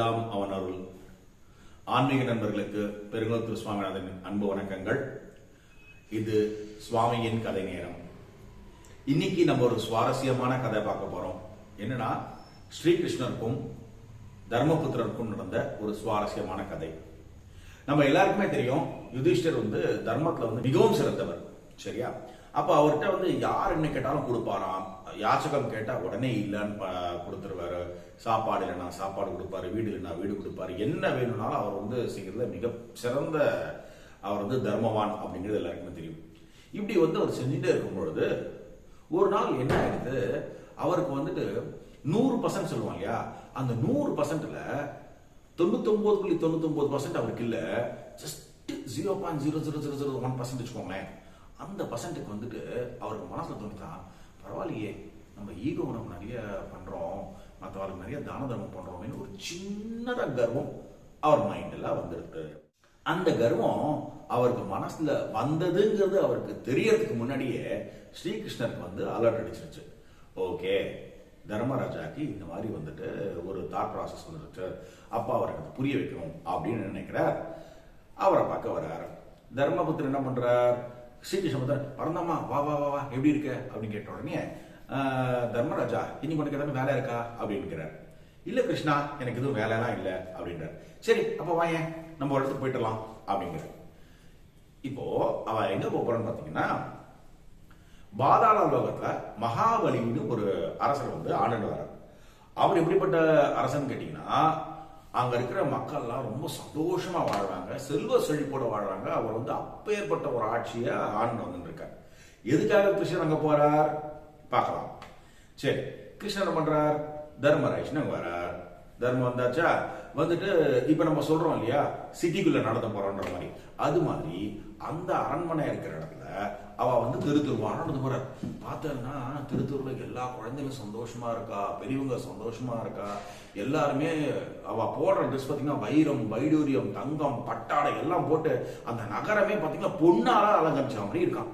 எல்லாம் அவன் அருள். ஆன்மீக நண்பர்களுக்கு பெருங்குளத்தூர் சுவாமிநாதன் அன்பு வணக்கங்கள். இது சுவாமியின் கதை நேரம். இன்னைக்கு நம்ம ஒரு சுவாரஸ்யமான கதை பார்க்க போறோம். என்னன்னா ஸ்ரீகிருஷ்ணருக்கும் தர்மபுத்திரருக்கும் நடந்த ஒரு சுவாரஸ்யமான கதை. நம்ம எல்லாருக்குமே தெரியும் யுதிஷ்டர் வந்து தர்மத்துல வந்து மிகவும் சிறந்தவர் சரியா? அப்ப அவர்கிட்ட வந்து யார் என்ன கேட்டாலும் கொடுப்பாராம். யாச்சகம் கேட்டால் உடனே இல்லைன்னு கொடுத்துருவாரு. சாப்பாடு இல்லைனா சாப்பாடு கொடுப்பாரு. வீடு இல்லைன்னா வீடு கொடுப்பாரு. என்ன வேணும்னாலும் அவர் வந்து செய்கிறது மிக சிறந்த அவர் வந்து தர்மவான் அப்படிங்கிறது எல்லாருக்குமே தெரியும். இப்படி வந்து அவர் செஞ்சுட்டே இருக்கும் பொழுது ஒரு நாள் என்ன ஆயிடுது? அவருக்கு வந்துட்டு நூறு பர்சன்ட் சொல்லுவாங்க இல்லையா? அந்த நூறு பர்சன்ட்ல தொண்ணூத்தொம்பது புள்ளி தொண்ணூத்தொம்பது பர்சன்ட் அவருக்கு இல்லை. Just zero point zero zero zero zero one percent வச்சுக்கோங்களேன். அந்த பர்சன்ட்டுக்கு வந்துட்டு அவருக்கு மனசில் தோணுதான் பரவாயில்லையே நம்ம ஈகோ நம்ம நிறைய பண்றோம் மற்றவர்களுக்கு நிறைய தான தர்மம் பண்றோம்னு ஒரு சின்னதாக கர்வம் அவர் மைண்ட்ல வந்திருக்கு. அந்த கர்வம் அவருக்கு மனசுல வந்ததுங்கிறது அவருக்கு தெரியறதுக்கு முன்னாடியே ஸ்ரீகிருஷ்ணருக்கு வந்து அலர்ட் அடிச்சிருச்சு. ஓகே தர்மராஜாக்கு இந்த மாதிரி வந்துட்டு ஒரு தாட் ப்ராசஸ் வந்துருச்சு. அப்பா அவருக்கு அது புரிய வைக்கணும் அப்படின்னு நினைக்கிறார். அவரை பார்க்க வர்றார். தர்மபுத்திரன் என்ன பண்றார் ஸ்ரீகிருஷ்ணபுத்திரன் பரந்தாமா வா வா வா வா எப்படி இருக்க? அப்படின்னு கேட்ட உடனே தர்மராஜா இன்னைக்கு உனக்கு ஏதாவது வேலை இருக்கா? அப்படின்னுக்கிறார். இல்லை கிருஷ்ணா எனக்கு எதுவும் வேலைலாம் இல்லை அப்படின்றார். சரி அப்போ வாயேன் நம்ம ஒரு இடத்துக்கு போயிட்டலாம் அப்படிங்கிற இப்போ அவ எங்க போறான்னு பாத்தீங்கன்னா பாதாள லோகத்துல மகாபலின்னு ஒரு அரசர் வந்து ஆண்டு வர்றார். அவர் எப்படிப்பட்ட அரசன் கேட்டீங்கன்னா அங்க இருக்கிற மக்கள்லாம் ரொம்ப சந்தோஷமா வாழ்றாங்க. செல்வ செழிப்போட வாழ்றாங்க. அவர் வந்து அப்பேற்பட்ட ஒரு ஆட்சியை ஆண்டு வந்துட்டு இருக்கார் எதுக்காக கிருஷ்ணன் அங்க போறார்? பார்க்கலாம். சரி கிருஷ்ணன் பண்றார்? தர்மராஜ்னு வரார். தர்மம் வந்தாச்சா? வந்துட்டு இப்ப நம்ம சொல்றோம் இல்லையா? சிட்டிக்குள்ள நடந்து போறோன்ற மாதிரி. அது மாதிரி அந்த அரண்மனை இருக்கிற இடத்துல அவ வந்து திருத்தூர் நடந்து போறார். பார்த்தேன்னா திருத்தூர்ல எல்லா குழந்தைகளும் சந்தோஷமா இருக்கா? பெரியவங்க சந்தோஷமா இருக்கா? எல்லாருமே அவ போடுற ட்ரெஸ் பாத்தீங்கன்னா வைரம் வைடூரியம் தங்கம் பட்டாடை எல்லாம் போட்டு அந்த நகரமே பாத்தீங்கன்னா பொண்ணால அலங்கரிச்ச மாதிரி இருக்கான்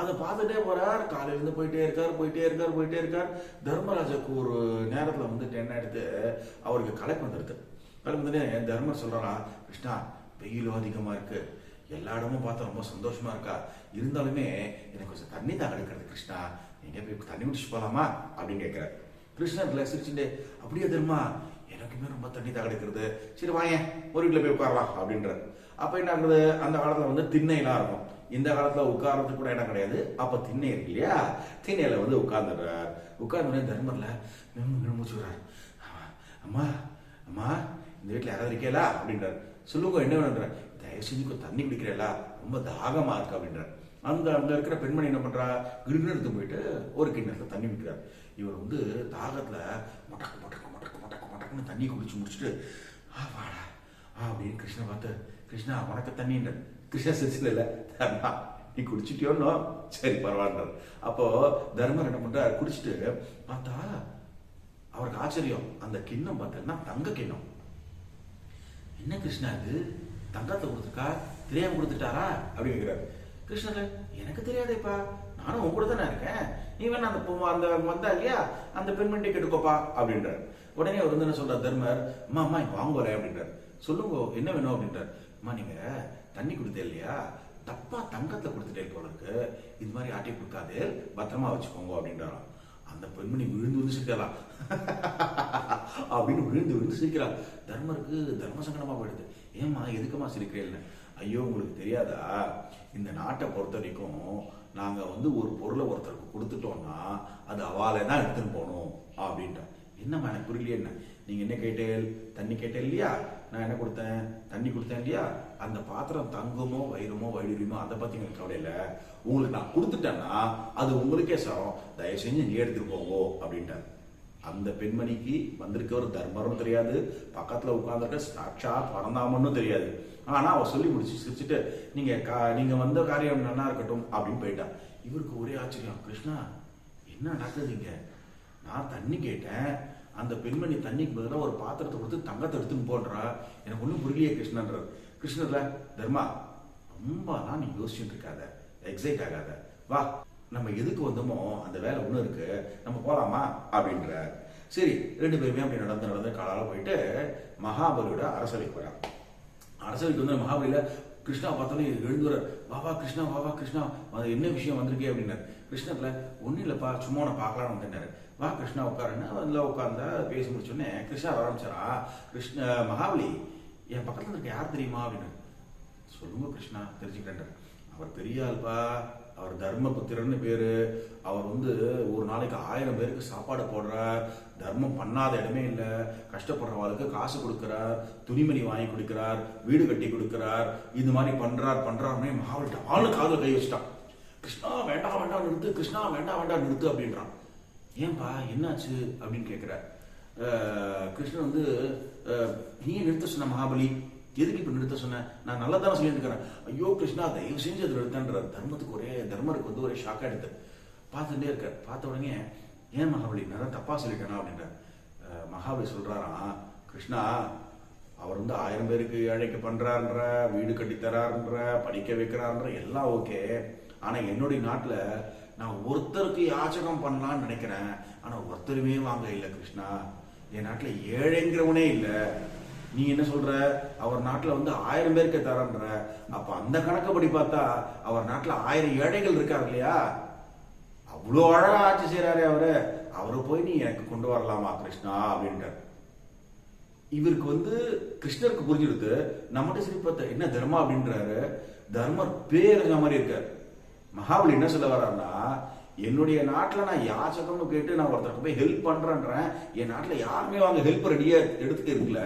அதை பார்த்துட்டே போறார். காலையில இருந்து போயிட்டே இருக்கார் போயிட்டே இருக்கார் போயிட்டே இருக்கார். தர்மராஜாக்கு ஒரு நேரத்துல வந்துட்டு என்ன எடுத்து அவருக்கு கலைப்பு வந்துடுது. கலைப்பு வந்துட்டு தர்மர் சொல்றாரா? கிருஷ்ணா வெயிலும் அதிகமா இருக்கு. எல்லா இடமும் பார்த்தா ரொம்ப சந்தோஷமா இருக்கா? இருந்தாலுமே எனக்கு கொஞ்சம் தண்ணி தான் எடுக்கிறது கிருஷ்ணா. எங்க போய் தண்ணி குடிச்சு போகலாமா அப்படின்னு கேட்கிறார். இல்லை சிரிச்சுட்டு அப்படியே தெரியுமா எனக்குமே ரொம்ப தண்ணி தான் சரி வாங்க ஒரு வீட்டில் போய் உட்காரலாம் அப்படின்றார். அப்போ என்ன ஆகுது? அந்த காலத்தில் வந்து திண்ணையெல்லாம் இருக்கும். இந்த காலத்தில் உட்கார்றதுக்கு கூட இடம் கிடையாது. அப்போ திண்ணை இருக்கு இல்லையா? திண்ணையில வந்து உட்கார்ந்துடுறார். உட்கார்ந்து மூச்சு மூச்சுறார் அம்மா அம்மா இந்த வீட்டில் யாராவது இருக்கேலா அப்படின்றார். சொல்லுங்க என்ன வேணுன்ற தயவு செஞ்சு கொஞ்சம் தண்ணி குடிக்கிறேலா ரொம்ப தாகமா இருக்கு அப்படின்றார். அந்த அங்கே இருக்கிற பெண்மணி என்ன பண்ணுறா கிருஷ்ண எடுத்து போயிட்டு ஒரு கிண்ணத்தில் தண்ணி விற்கிறார் இவர் வந்து தாகத்தில் மொட்டக்கு மொட்டக்கு மொட்டக்கு மொட்டக்கு மொட்டக்குன்னு தண்ணி குடிச்சு முடிச்சுட்டு ஆ வாடா ஆ அப்படின்னு கிருஷ்ணா பார்த்து கிருஷ்ணா உனக்கு தண்ணின்ற கிருஷ்ணா சிரிச்சல இல்லை தர்மா நீ குடிச்சிட்டியோன்னோ? சரி பரவாயில்ல அப்போ தர்மர் என்ன பண்ணுறார் குடிச்சிட்டு பார்த்தா அவருக்கு ஆச்சரியம். அந்த கிண்ணம் பார்த்தீங்கன்னா தங்க கிண்ணம். என்ன கிருஷ்ணா இது? தங்கத்தை கொடுத்துருக்கா? தெரியாம கொடுத்துட்டாரா? அப்படின்னு கிருஷ்ணர் எனக்கு தெரியாதேப்பா. நானும் உன் கூட தானே இருக்கேன். நீ வேணா அந்த அந்த வந்தா இல்லையா? அந்த பெண்மணியை கெடுக்கோப்பா. அப்படின்றார். உடனே அவர் வந்து என்ன சொல்றார்? தர்மர் அம்மா அம்மா இங்க வரேன். அப்படின்றார். சொல்லுங்க என்ன வேணும்? அப்படின்றார். அம்மா நீங்க தண்ணி கொடுத்தே இல்லையா? தப்பா தங்கத்தை கொடுத்துட்டே போல இருக்கு இது மாதிரி ஆட்டி கொடுக்காதே. பத்திரமா வச்சுக்கோங்க. அப்படின்றாராம். அந்த பெண்மணி விழுந்து விழுந்து சிரிக்கலாம் அப்படின்னு விழுந்து விழுந்து சிரிக்கிறார் தர்மருக்கு தர்ம சங்கடமா போயிடுது. ஏம்மா எதுக்குமா சிரிக்கிறேன்னு. ஐயோ உங்களுக்கு தெரியாதா? இந்த நாட்டை பொறுத்த வரைக்கும் நாங்க வந்து ஒரு பொருளை ஒருத்தருக்கு கொடுத்துட்டோம்னா அது அவாலே தான் எடுத்துன்னு போகணும் அப்படின்ட்டா. என்னம்மா எனக்கு புரியலையே என்ன? நீங்க என்ன கேட்டேன் தண்ணி கேட்டேன் இல்லையா? நான் என்ன கொடுத்தேன்? தண்ணி கொடுத்தேன் இல்லையா? அந்த பாத்திரம் தங்கமோ வைரமோ வைடூரியமோ அதை பத்தி எனக்கு கவலை இல்லை. உங்களுக்கு நான் கொடுத்துட்டேன்னா அது உங்களுக்கே சரம். தயவு செஞ்சு நீ எடுத்துட்டு போங்கோ அப்படின்ட்டார். அந்த பெண்மணிக்கு வந்திருக்கவர் தர்மரும் தெரியாது. பக்கத்துல உட்கார்ந்துருக்க சாட்சா பறந்தாமன்னு தெரியாது. ஆனா அவ சொல்லி முடிச்சு சிரிச்சுட்டு நீங்க கா- நீங்க வந்த காரியம் நல்லா இருக்கட்டும் அப்படின்னு போயிட்டான் இவருக்கு ஒரே ஆச்சரியம். கிருஷ்ணா என்ன நடக்குது இங்க? நான் தண்ணி கேட்டேன். அந்த பெண்மணி தண்ணிக்கு பதிலாக ஒரு பாத்திரத்தை கொடுத்து தங்கத்தை எடுத்துன்னு போன்றா எனக்கு ஒன்றும் புரியலையே கிருஷ்ணன்றார் கிருஷ்ணர்ல தர்மா ரொம்பலாம் நீ யோசிச்சுட்டு இருக்காத. எக்ஸைட் ஆகாத. வா நம்ம எதுக்கு வந்தோமோ அந்த வேலை ஒண்ணு இருக்கு. நம்ம போகலாமா அப்படின்றார். சரி ரெண்டு பேருமே அப்படி நடந்து நடந்து காலால் போயிட்டு மகாபலியோட அரசவைக்கு வரான் அரசவைக்கு வந்து மகாபலியில கிருஷ்ணா பார்த்தோன்னே எழுந்து வர வாவா கிருஷ்ணா வாவா கிருஷ்ணா. அது என்ன விஷயம் வந்திருக்கே? அப்படின்னாரு. கிருஷ்ணத்தில் ஒன்றும் இல்லைப்பா சும்மா உன்னை பார்க்கலாம்னு வந்தேன்னாரு வா கிருஷ்ணா உட்காருன்னு அதில் உட்காந்தா பேசி முடிச்சோடனே கிருஷ்ணா ஆரம்பிச்சாரா? கிருஷ்ண மகாபலி என் பக்கத்தில் இருக்க யார் தெரியுமா அப்படின்னு. சொல்லுங்க கிருஷ்ணா தெரிஞ்சுக்கிறேன் அவர் பெரிய ஆள்பா அவர் தர்மபுத்திரன்னு பேரு. அவர் வந்து ஒரு நாளைக்கு ஆயிரம் பேருக்கு சாப்பாடு போடுறார். தர்மம் பண்ணாத இடமே இல்லை. கஷ்டப்படுறவங்களுக்கு காசு கொடுக்குறார். துணிமணி வாங்கி கொடுக்கிறார். வீடு கட்டி கொடுக்கிறார். இது மாதிரி பண்றார் பண்றாருன்னே மகாவலிட்ட ஆளு காதல் கை வச்சுட்டான். கிருஷ்ணா வேண்டாம் வேண்டாம் நிறுத்து கிருஷ்ணா வேண்டாம் வேண்டாம் நிறுத்து அப்படின்றான். ஏன்பா என்னாச்சு? அப்படின்னு கேட்குற கிருஷ்ணன் வந்து நீ நிறுத்த சொன்ன மகாபலி. எதுக்கு இப்ப நிறுத்த சொன்ன? நான் நல்லா தானே சொல்லிட்டு இருக்கிறேன் ஐயோ கிருஷ்ணா தயவு செஞ்சு அது நிறுத்தன்ற தர்மத்துக்கு ஒரே தர்மருக்கு வந்து ஒரே ஷாக்காக எடுத்து பார்த்துட்டே இருக்கார். பார்த்த உடனே ஏன் மகாபலி நான் தப்பாக தப்பா சொல்லிட்டேனா? அப்படின்ற மகாபலி சொல்றாராம் கிருஷ்ணா அவர் வந்து ஆயிரம் பேருக்கு ஏழைக்கு பண்றாருன்ற வீடு கட்டி படிக்க வைக்கிறாருன்ற எல்லாம் ஓகே. ஆனா என்னுடைய நாட்டுல நான் ஒருத்தருக்கு யாச்சகம் பண்ணலாம்னு நினைக்கிறேன். ஆனா ஒருத்தருமே வாங்க இல்ல கிருஷ்ணா. என் நாட்டுல ஏழைங்கிறவனே இல்ல. நீ என்ன சொல்ற? அவர் நாட்டுல வந்து ஆயிரம் பேருக்கு தரன்ற. அப்ப அந்த கணக்கப்படி பார்த்தா அவர் நாட்டுல ஆயிரம் ஏழைகள் இருக்காரு இல்லையா? அவ்வளோ அழகா ஆட்சி செய்யறாரு அவரு. அவரை போய் நீ எனக்கு கொண்டு வரலாமா கிருஷ்ணா அப்படின்ட்டார். இவருக்கு வந்து கிருஷ்ணருக்கு புரிஞ்சிடுது நம்மகிட்ட சரி என்ன தர்மா? அப்படின்றாரு. தர்மர் பேரஞ்ச மாதிரி இருக்காரு. மகாபலி என்ன சொல்ல வர்றாருன்னா என்னுடைய நாட்டில் நான் யாச்சகம்னு கேட்டு நான் ஒருத்தருக்கு போய் ஹெல்ப் பண்றேன்றேன். என் நாட்டில் யாருமே வாங்க ஹெல்ப் ரெடியா எடுத்துக்க இருக்குல்ல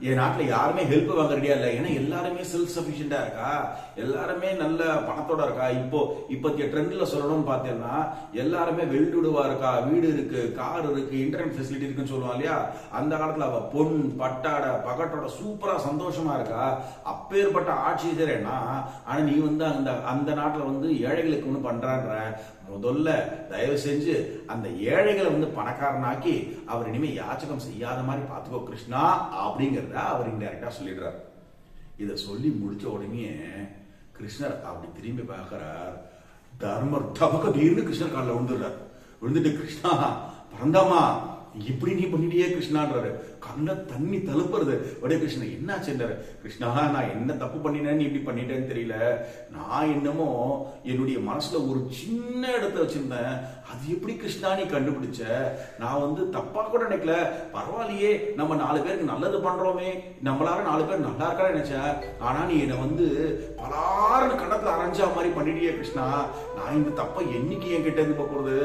என் நாட்டுல யாருமே ஹெல்ப் வாங்க ரெடியா இல்ல. ஏன்னா எல்லாருமே செல்ஃப் சஃபிஷியண்டா இருக்கா? எல்லாருமே நல்ல பணத்தோட இருக்கா? இப்போ இப்பத்திய ட்ரெண்ட்ல சொல்லணும்னு பார்த்தேன்னா எல்லாருமே வெல்டுடுவா இருக்கா? வீடு இருக்கு கார் இருக்கு இன்டர்நெட் ஃபெசிலிட்டி இருக்குன்னு சொல்லுவா இல்லையா? அந்த காலத்துல அவ பொன் பட்டாட பகட்டோட சூப்பரா சந்தோஷமா இருக்கா? அப்பேற்பட்ட ஆட்சி செய்யறேன்னா ஆனா நீ வந்து அந்த அந்த நாட்டுல வந்து ஏழைகளுக்கு ஒண்ணு பண்றான்ற. முதல்ல தயவு செஞ்சு அந்த ஏழைகளை வந்து பணக்காரனாக்கி அவர் இனிமே யாச்சகம் செய்யாத மாதிரி பாத்துக்கோ கிருஷ்ணா அப்படிங்கிற அப்படிங்கறத அவர் இன்டெரக்டா சொல்லிடுறார். இதை சொல்லி முடிச்ச உடனே கிருஷ்ணர் அப்படி திரும்பி பார்க்கிறார். தர்மர் தபக்க தீர்னு கிருஷ்ணர் காலில் விழுந்துடுறார். விழுந்துட்டு கிருஷ்ணா பரந்தாமா இப்படி நீ பண்ணிட்டியே கிருஷ்ணான்றாரு. கண்ண தண்ணி தழுப்புறது. உடனே கிருஷ்ணன் என்ன சென்றாரு கிருஷ்ணா நான் என்ன தப்பு பண்ணினேன்னு இப்படி பண்ணிட்டேன்னு தெரியல. நான் என்னமோ என்னுடைய மனசுல ஒரு சின்ன இடத்த வச்சிருந்தேன். அது எப்படி கிருஷ்ணா நீ கண்டுபிடிச்ச? நான் வந்து தப்பா கூட நினைக்கல. பரவாயில்லையே நம்ம நாலு பேருக்கு நல்லது பண்றோமே. நம்மளால நாலு பேர் நல்லா இருக்கா நினைச்சேன் ஆனா நீ என்னை வந்து பலாறு கணத்துல அரைஞ்சா மாதிரி பண்ணிட்டியே கிருஷ்ணா. நான் இந்த தப்பை என்னைக்கு என் கிட்ட இருந்து போறது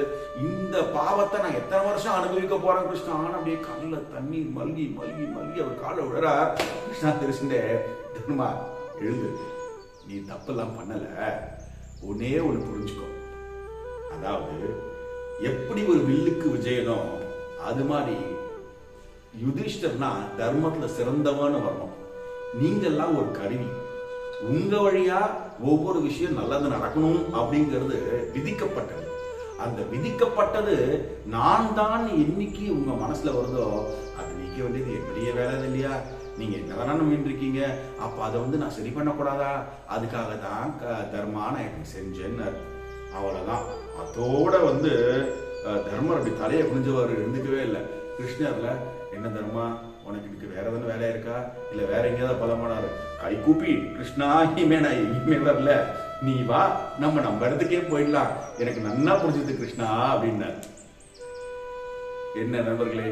இந்த பாவத்தை நான் எத்தனை வருஷம் அனுபவிக்க போறேன் கிருஷ்ணான்னு அப்படியே கல்ல தண்ணீர் மல்கி மல்கி மல்கி அவர் காலை விழுறார் கிருஷ்ணா தெரிச்சுட்டே தர்மா எழுது நீ தப்பெல்லாம் பண்ணல. ஒன்னே ஒன்று புரிஞ்சுக்கோ. அதாவது எப்படி ஒரு வில்லுக்கு விஜயனோ அது மாதிரி யுதிஷ்டர்னா தர்மத்துல சிறந்தவன்னு வரணும். நீங்கெல்லாம் ஒரு கருவி. உங்க வழியா ஒவ்வொரு விஷயம் நல்லது நடக்கணும் அப்படிங்கிறது விதிக்கப்பட்டது. அந்த விதிக்கப்பட்டது நான் தான் என்னைக்கு உங்க மனசுல வருதோ அது நீக்க வேண்டியது எப்படிய வேலை இல்லையா? நீங்க என்னதானே நம்பிட்டு இருக்கீங்க? அப்ப அதை வந்து நான் சரி பண்ணக்கூடாதா? அதுக்காக தான் க- எனக்கு செஞ்சேன்னு அவ்வளோதான் அதோட வந்து தர்மர் அப்படி தலையை குனிஞ்சவர் இருந்துக்கவே இல்லை. கிருஷ்ணர்ல என்ன தர்மா உனக்கு இதுக்கு வேற எதுவும் வேலையா இருக்கா? இல்ல வேற எங்கேயாவது பலமானாரு கை கூப்பி கிருஷ்ணா இனிமே நான் எங்கேயுமே வரல. நீ வா நம்ம நம்ம இடத்துக்கே போயிடலாம். எனக்கு நன்னா புரிஞ்சது கிருஷ்ணா அப்படின்னார். என்ன நண்பர்களே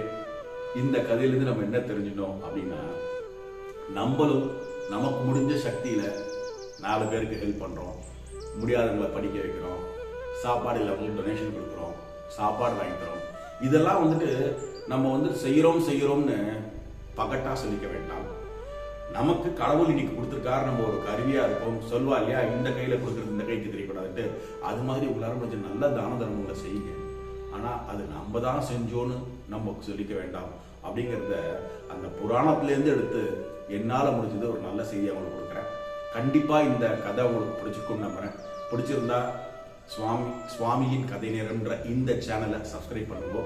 இந்த கதையிலிருந்து நம்ம என்ன தெரிஞ்சிட்டோம் அப்படின்னா நம்மளும் நமக்கு முடிஞ்ச சக்தியில நாலு பேருக்கு ஹெல்ப் பண்றோம். முடியாதவங்களை படிக்க வைக்கிறோம். சாப்பாடு இல்லாமல் டொனேஷன் கொடுக்குறோம். சாப்பாடு வாங்கி தரோம். இதெல்லாம் வந்துட்டு நம்ம வந்து செய்கிறோம் செய்கிறோம்னு பகட்டா சொல்லிக்க வேண்டாம். நமக்கு கடவுள் இன்னைக்கு கொடுத்துருக்காரு நம்ம ஒரு கருவியா இருக்கும். சொல்வா இல்லையா? இந்த கையில கொடுக்குறது இந்த கைக்கு தெரியக்கூடாதுட்டு அது மாதிரி உங்களால கொஞ்சம் நல்ல தான தர்மங்களை செய்யுங்க. ஆனா அது நம்ம தான் செஞ்சோன்னு நம்ம சொல்லிக்க வேண்டாம். அப்படிங்கிறத அந்த புராணத்துல இருந்து எடுத்து என்னால முடிஞ்சது ஒரு நல்ல செய்தி அவங்களுக்கு கொடுக்குறேன். கண்டிப்பாக இந்த கதை உங்களுக்கு பிடிச்சிருக்கும் நம்புறேன். பிடிச்சிருந்தா சுவாமி சுவாமியின் கதை நேரம்ன்ற இந்த சேனலை சப்ஸ்கிரைப் பண்ணுங்க.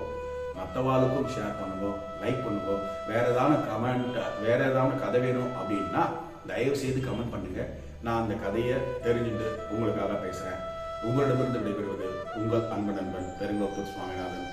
மற்றவாளுக்கும் ஷேர் பண்ணுங்க லைக் பண்ணுங்க. வேற ஏதாவது கமெண்ட் வேற ஏதாவது கதை வேணும் அப்படின்னா தயவு செய்து கமெண்ட் பண்ணுங்க. நான் அந்த கதையை தெரிஞ்சுட்டு உங்களுக்காக பேசுகிறேன் உங்களிடமிருந்து விடைபெறுவது உங்கள் அன்பு நண்பன் பெருங்கோத்தூர் சுவாமிநாதன்.